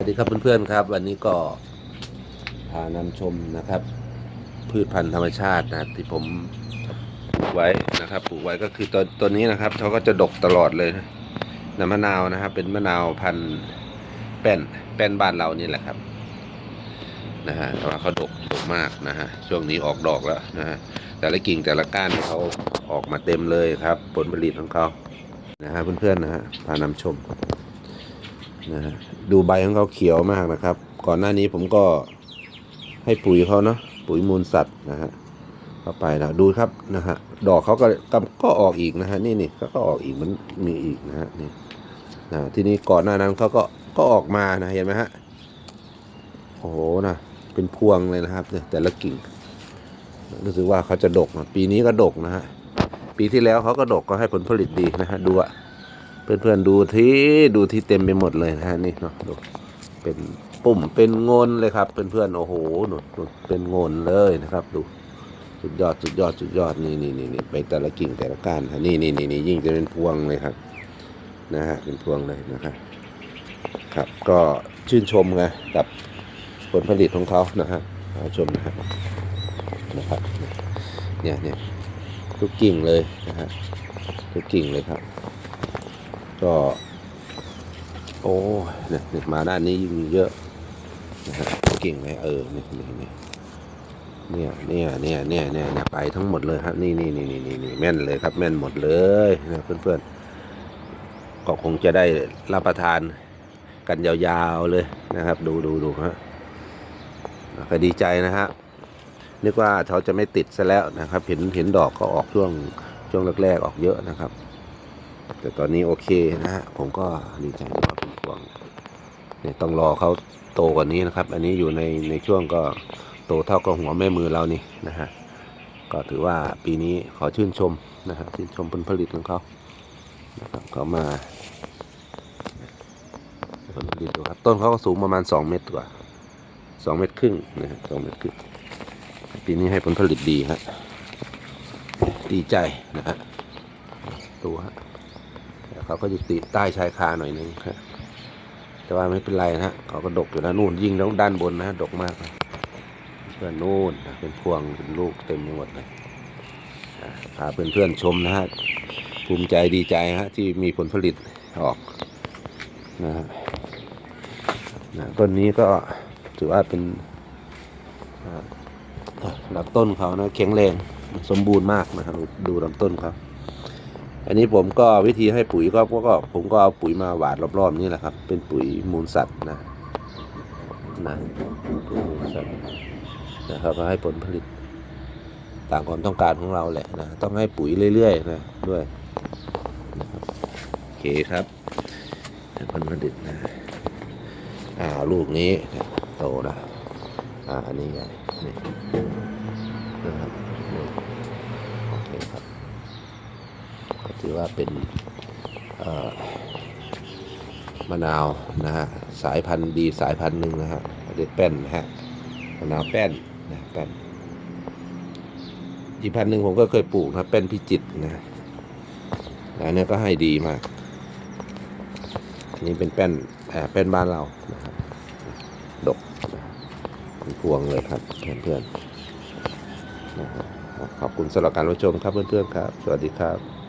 สวัสดีครับเพื่อนๆครับ วันนี้ก็พานำชมนะครับ พืชพันธุ์ธรรมชาตินะที่ผมปลูกไว้นะครับปลูกไว้ก็คือตัวตัวนี้นะครับเขาก็จะดกตลอดเลยนะน้ำมะนาวนะครับ เป็นมะนาวพันธุ์แป้นแป้นบ้านเรานี่แหละครับนะฮะแต่ว่าเขาดกดกมากนะฮะช่วงนี้ออกดอกแล้วนะฮะแต่ละกิ่งแต่ละก้านเขาออกมาเต็มเลยครับ ผลผลิตของเขานะฮะเพื่อนๆนะฮะพานำชม นะฮะดูใบของเขาเขียวมากนะครับ ก่อนหน้านี้ผมก็ให้ปุ๋ยเขาเนาะปุ๋ยมูลสัตว์นะฮะเข้าไปนะดูครับนะฮะดอกเขาก็ก็ก็ออกอีกนะฮะนี่นี่เขาก็ออกอีกมันมีอีกนะฮะนี่นะทีนี้ก่อนหน้านั้นเขาก็ก็ออกมานะเห็นไหมฮะโอ้โหนะเป็นพวงเลยนะครับเนี่ยแต่ละกิ่งรู้สึกว่าเขาจะดกนะปีนี้ก็ดกนะฮะปีที่แล้วเขาก็ดกก็ให้ผลผลิตดีนะฮะดูอะ เพื่อนๆดูที่ดูที่เต็มไปหมดเลยนะฮะนี่เนาะดูเป็นปุ่มเป็นงนเลยครับ เพื่อนๆโอ้โหหนุนเป็นงนเลยนะครับ ดูสุดยอดสุดยอดสุดยอดนี่นี่นี่นี่ไปแต่ละกิ่งแต่ละก้านฮะนี่นี่นี่นี่ยิ่งจะเป็นพวงเลยครับ นะฮะเป็นพวงเลยนะครับครับ ก็ชื่นชมไงกับผลผลิตของเขานะฮะเอาชมนะฮะนะครับเนี่ยเนี่ยทุกกิ่งเลยนะฮะทุกกิ่งเลยครับ ก็ โอ้เนี่ยมาด้านนี้ยิ่งเยอะนะฮะเก่งไหมเออนี่นี่นี่เนี่ยเนี่ยเนี่ยเนี่ยเนี่ยเนี่ยไปทั้งหมดเลยครับ นี่นี่นี่นี่นี่นี่แม่นเลยครับ แม่นหมดเลยนะเพื่อนๆก็คงจะได้รับประทานกันยาวๆเลยนะครับ ดูดูดูฮะก็ดีใจนะฮะนึกว่าเขาจะไม่ติดซะแล้วนะครับ เห็นเห็นดอกก็ออกช่วงช่วงแรกๆออกเยอะนะครับ แต่ตอนนี้โอเคนะฮะผมก็ดีใจที่ว่าเป็นพวงเนี่ยต้องรอเขาโตกว่านี้นะครับ อันนี้อยู่ในในช่วงก็โตเท่ากับหัวแม่มือเรานี่นะฮะก็ถือว่าปีนี้ขอชื่นชมนะฮะชื่นชมผลผลิตของเขานะครับเขามาผลผลิตดูครับต้นเขาก็สูงประมาณ 2 เมตรกว่า2เมตรครึ่งนะฮะสองเมตรครึ่งปีนี้ให้ผลผลิตดีฮะดีใจนะฮะตัวฮะ เขาก็จะติดใต้ชายคาหน่อยนึงครับแต่ว่าไม่เป็นไรนะฮะเขาก็ดกอยู่นะนู่นยิ่งแล้วด้านบนนะดกมากเลยเพื่อนนู่นนะเป็นพวงเป็นลูกเต็มไปหมดเลยอะพาเพื่อนๆชมนะฮะภูมิใจดีใจฮะที่มีผลผลิตออกนะฮะนะต้นนี้ก็ถือว่าเป็นอ่าลำต้นเขานะแข็งแรงสมบูรณ์มากนะครับดูลำต้นเขา อันนี้ผมก็วิธีให้ปุ๋ยก็ก็ผมก็เอาปุ๋ยมาหวานรอบๆนี่แหละครับ เป็นปุ๋ยมูลสัตว์นะนะปุ๋ยมูลสัตว์นะครับมาให้ผลผลิตต่ามความต้องการของเราแหละนะต้องให้ปุ๋ยเรื่อยๆนะด้วยนะครับโอเคครับผลผลิตนะอ่าลูกนี้โตนะอ่าอันนี้ใหญ่นี่นะครับนี่โอเคครับ ก็ ถือว่าเป็นมะนาวนะฮะสายพันธุ์ดีสายพันธุ์หนึ่งนะฮะเด็ดแป้นนะฮะมะนาวแป้นนะแป้นอีกพันธุ์หนึ่งผมก็เคยปลูกนะแป้นพิจิตนะอันนี้ก็ให้ดีมากอันนี้เป็นแป้นแป้นบ้านเรานะครับดกเป็นพวงเลยครับเพื่อนๆนะครับขอบคุณสำหรับการรับชมครับเพื่อนๆครับ สวัสดีครับ